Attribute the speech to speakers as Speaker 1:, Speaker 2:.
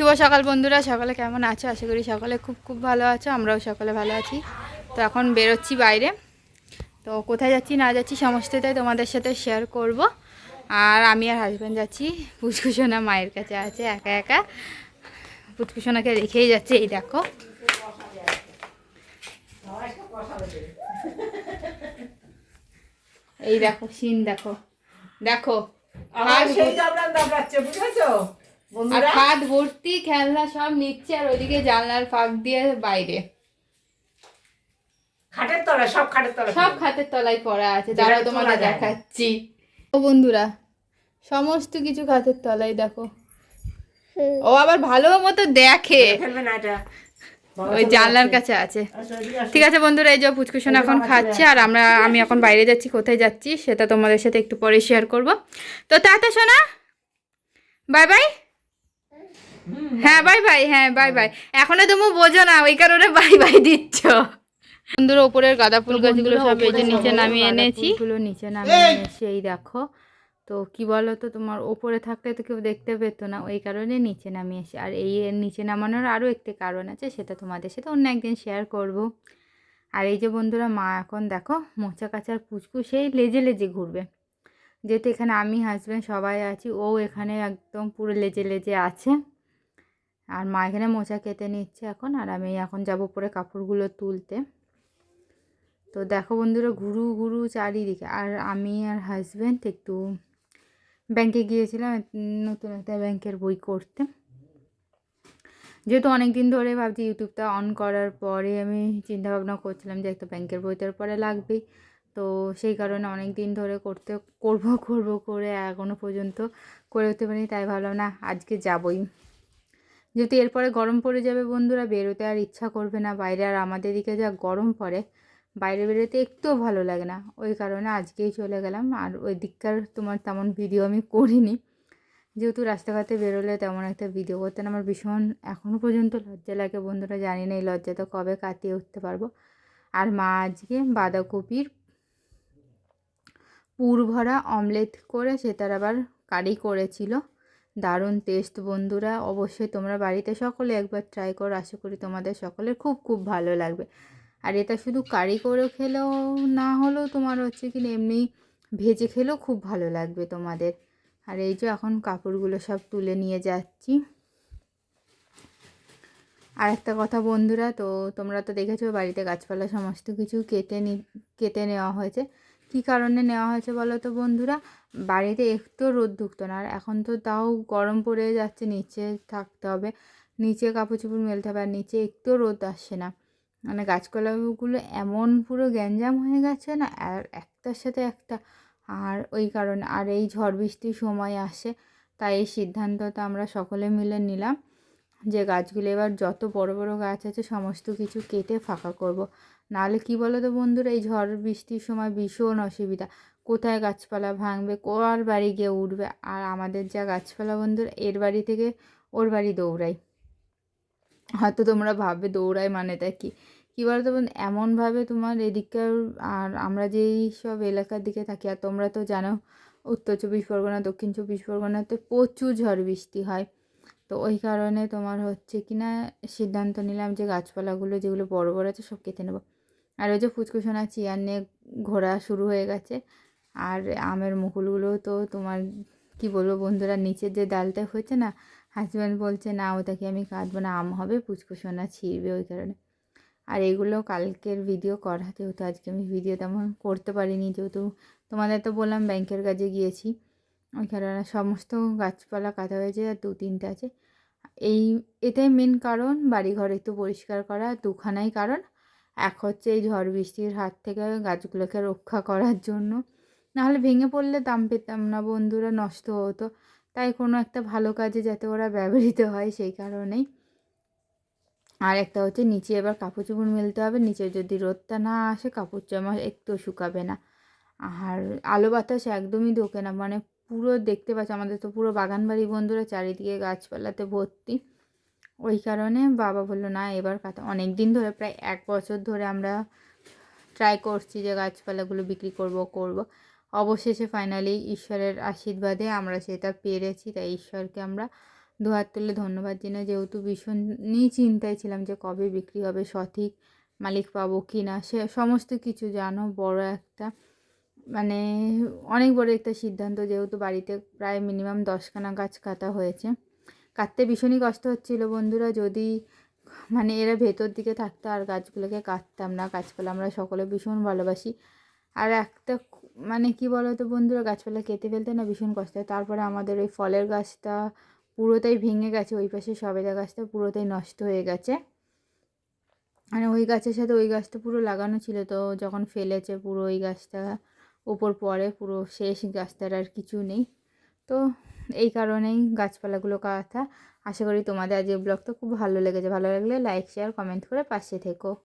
Speaker 1: শুভ সকাল বন্ধুরা সকালে কেমন আছো? আশা করি সকালে খুব খুব ভালো আছো আমরাও সকালে ভালো আছি। তো এখন বেরোচ্ছি বাইরে। তো কোথায় যাচ্ছি না যাচ্ছি সমস্তটাই তোমাদের সাথে শেয়ার করব। আর আমি আর হাজব্যান্ড যাচ্ছি পুচকুসোনা মায়ের কাছে আছে একা একা। পুচকুসোনাকে রেখেই যাচ্ছে এই দেখো। এই দেখো সিন দেখো। দেখো।
Speaker 2: বুঝেছ?
Speaker 1: আর খাট ভর্তি খেলনা সব নিচ্ছে আর ওইদিকে জানলার ফাঁক দিয়ে বাইরে।
Speaker 2: খাটের তলা সব খাটের তলা
Speaker 1: সব খাতের তলায় পড়া আছে দাঁড়াও
Speaker 2: না।
Speaker 1: দেখাচ্ছি। ও বন্ধুরা সমস্ত কিছু খাতের তলায় দেখো। ও আবার ভালো মতো দেখে। ওই জানলার কাছে আছে। ঠিক আছে বন্ধুরা এই যে পুচকুসোনা এখন খাচ্ছে আর আমরা আমি এখন বাইরে যাচ্ছি কোথায় যাচ্ছি সেটা তোমাদের সাথে একটু পরে শেয়ার করব। তো তাতা শোনা বাই বাই হ্যাঁ বাই বাই হ্যাঁ বাই বাই এখনও তুমি বোঝো না ওই কারণে বাই বাই দিচ্ছ। বন্ধুরা ওপরের গাঁদা ফুল গাছগুলো সব এই যে নিচে নামিয়ে এনেছি। ফুলগুলো নিচে নামিয়ে এনেছি এই দেখো। তো কি বলো তো তোমার ওপরে থাকলে তো কেউ দেখতে পেতো না ওই কারণে নিচে নামিয়ে এসে আর এই এর নিচে নামানোর আরও একটি কারণ আছে সেটা তোমাদের সাথে অন্য একদিন শেয়ার করব। আর এই যে বন্ধুরা মা এখন দেখো মোচা কাচার পুচকু সেই লেজে লেজে ঘুরবে। যেহেতু এখানে আমি হাজব্যান্ড সবাই আছি ও এখানে একদম পুরো লেজে লেজে আছে। আর মা এখানে মোচা কেটে নিচ্ছে এখন, আর আমি এখন যাব পরে কাপড়গুলো তুলতে। তো দেখো বন্ধুরা, ঘুরু ঘুরু চারিদিকে। আর আমি আর হাজব্যান্ড একটু ব্যাংকে গিয়েছিলাম, নতুন একটা ব্যাংকের বই করতে। যেহেতু অনেক দিন ধরে ভাবছি ইউটিউবটা অন করার পরে আমি চিন্তা ভাবনা করছিলাম যে একটা ব্যাংকের বই তোর পরে লাগবেই তো সেই কারণে অনেক দিন ধরে করতে, করব করব করে এখনও পর্যন্ত করে উঠতে পারিনি, তাই ভাবলাম না, আজকে যাবই। যেহেতু এরপরে গরম পড়ে যাবে বন্ধুরা, বেরোতে আর ইচ্ছা করবে না। বাইরে আর আমাদের দিকে যা গরম পড়ে, বাইরে বেরোতে একটুও ভালো লাগে না। ওই কারণে আজকেই চলে গেলাম। আর ওই দিককার তোমার তেমন ভিডিও আমি করিনি। যেহেতু রাস্তাঘাটে বেরোলে তেমন একটা ভিডিও করতে আমার ভীষণ এখনও পর্যন্ত লজ্জা লাগে বন্ধুরা, জানি না এই লজ্জাটা কবে কাটিয়ে উঠতে পারব। আর মা আজকে বাঁধাকপির পুর ভরা অমলেট করে সে তার আবার কারি করেছিল। দারুণ টেস্ট বন্ধুরা। অবশ্যই তোমরা বাড়িতে সকলে একবার ট্রাই করো। আশা করি তোমাদের সকলের খুব খুব ভালো লাগবে। আর এটা শুধু কারি করে খেলেও না হলেও তোমার হচ্ছে কি এমনি ভেজে খেলেও খুব ভালো লাগবে তোমাদের। আর এই যে এখন কাপড়গুলো সব তুলে নিয়ে যাচ্ছি। আর একটা কথা বন্ধুরা, তো তোমরা তো দেখেছ বাড়িতে গাছপালা সমস্ত কিছু কেটে নি, কেটে নেওয়া হয়েছে। কী কারণে নেওয়া হয়েছে বলো তো বন্ধুরা? বাড়িতে একটু রোদ ঢুকতো না, আর এখন তো তাও গরম পড়ে যাচ্ছে, নিচে থাকতে হবে। নিচে কাপড় চোপড় মেলতে হবে, আর নিচে একটু রোদ আসছে না। মানে গাছপালাগুলো এমন পুরো গ্যাঞ্জাম হয়ে গেছে না, আর একটার সাথে একটা, আর ওই কারণে, আর এই ঝড় বৃষ্টির সময় আসে, তাই এই সিদ্ধান্তটা আমরা সকলে মিলে নিলাম। যে গাছগুলো এবার যত বড় বড় গাছ আছে সমস্ত কিছু কেটে ফাঁকা করব। নাহলে কি বলো তো বন্ধুরা, এই ঝড় বৃষ্টির সময় ভীষণ অসুবিধা। কোথায় গাছপালা ভাঙবে কার বাড়ি গিয়ে উঠবে? আর আমাদের যা গাছপালা বন্ধুরা, এর বাড়ি থেকে ওর বাড়ি দৌড়াই হয়তো তোমরা ভাববে দৌড়াই মানেটা কি? কী বলতো বন্ধু, এমনভাবে তোমার এদিককার আর আমরা যেই সব এলাকার দিকে থাকি, আর তোমরা তো জানো, উত্তর চব্বিশ পরগনা, দক্ষিণ চব্বিশ পরগনাতে প্রচুর ঝড় বৃষ্টি হয়। তো ওই কারণে তোমার হচ্ছে কি না সিদ্ধান্ত নিলাম যে গাছপালাগুলো যেগুলো বড় বড় আছে সব কেটে নেব। আর ওই যে ফুচকুসোনা চেয়ার নিয়ে ঘোরা শুরু হয়ে গেছে। আর আমের মুকুলগুলো তো তোমার, কি বলব বন্ধুরা নিচের যে ডালটা হয়েছে না হাজব্যান্ড বলছে, না, ওটাকে আমি কাটবো না, আম হবে পুচকুসোনা ছিঁড়বে ওই কারণে। আর এগুলো কালকের ভিডিও করা, যেহেতু আজকে আমি ভিডিও তেমন করতে পারিনি, যেহেতু তোমাদের তো বললাম ব্যাংকের কাজে গিয়েছি। ওই কারণে সমস্ত গাছপালা কাটা হয়েছে আর দু তিনটে আছে। এই এটাই মেন কারণ বাড়িঘর একটু পরিষ্কার করা, দুখানাই কারণ। এক হচ্ছে এই ঝড় বৃষ্টির হাত থেকে গাছগুলোকে রক্ষা করার জন্য। নাহলে ভেঙে পড়লে দাম পেতাম না, বন্ধুরা, নষ্ট হতো। তাই কোনো একটা ভালো কাজে যাতে ওরা ব্যবহৃত হয় সেই কারণেই। আর একটা হচ্ছে নিচে এবার কাপড় চোপড় মেলতে হবে, নিচে যদি রোদটা না আসে কাপড় জামা একটু শুকাবে না। আর আলো বাতাস একদমই ঢোকে না মানে পুরো দেখতে পাচ্ছ, আমাদের তো পুরো বাগান বাড়ি বন্ধুরা চারিদিকে গাছপালাতে ভর্তি। ওই কারণে বাবা বলল, না, এবার কাটা অনেক দিন ধরে, প্রায় এক বছর ধরে আমরা ট্রাই করছি যে গাছপালাগুলো বিক্রি করব করব। অবশেষে ফাইনালি ঈশ্বরের আশীর্বাদে আমরা সেটা পেরেছি। তাই ঈশ্বরকে আমরা দুহাত তুলে ধন্যবাদ জানাই। যেহেতু ভীষণই চিন্তায় ছিলাম যে কবে বিক্রি হবে, সঠিক মালিক পাবো কি না সে সমস্ত কিছু জানো, বড় একটা মানে অনেক বড় একটা সিদ্ধান্ত যেহেতু বাড়িতে প্রায় মিনিমাম দশখানা গাছ কাটা হয়েছে। কাটতে ভীষণই কষ্ট হচ্ছিল বন্ধুরা, যদি মানে এরা ভেতর দিকে থাকতো আর গাছগুলোকে কাটতাম না, গাছপালা আমরা সকলে ভীষণ ভালোবাসি। আর একটা মানে কি বলো তো বন্ধুরা, গাছপালা কেটে ফেলতে না ভীষণ কষ্ট হয়। তারপরে আমাদের ওই ফলের গাছটা পুরোটাই ভেঙে গেছে, ওই পাশে সবেদা গাছটা পুরোটাই নষ্ট হয়ে গেছে। মানে ওই গাছের সাথে ওই গাছটা পুরো লাগানো ছিল তো যখন ফেলেছে পুরো ওই গাছটা ওপর পরে পুরো শেষ গাছটার আর কিছু নেই। তো এই কারণেই গাছপালাগুলো কাটা। আশা করি তোমাদের আজকের ব্লগটা খুব ভালো লেগেছে। ভালো লাগলে লাইক শেয়ার কমেন্ট করে পাশে থেকো।